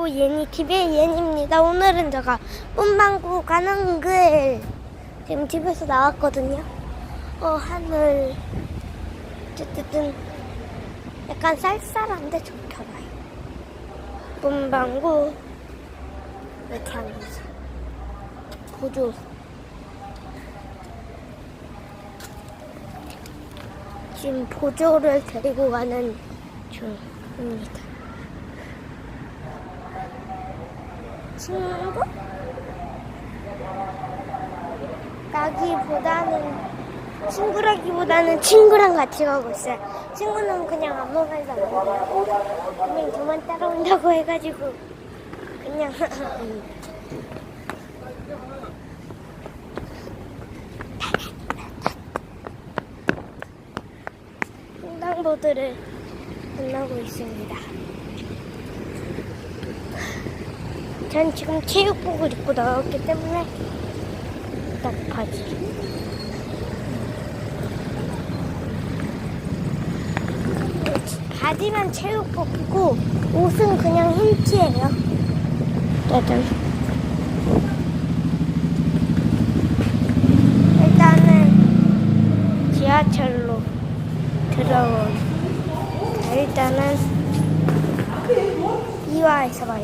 안녕하세요. 예니TV의 예니입니다. 오늘은 제가 문방구 가는 길 지금 집에서 나왔거든요. 어, 하늘 어쨌든 약간 쌀쌀한데 좋더라요. 문방구 이렇게 하면서 보조 지금 보조를 데리고 가는 중입니다. 친구? 나기보다는 친구라기보다는 친구랑 같이 가고 있어요. 친구는 그냥 아무 말도 안 하고 그냥 저만 따라온다고 해가지고 그냥 횡단보도를 건너고 있습니다. 전 지금 체육복을 입고 나왔기 때문에 딱 바지. 바지만 체육복이고 옷은 그냥 흰티예요. 짜잔. 일단은 지하철로 들어온. 일단은 이화에서 봐요.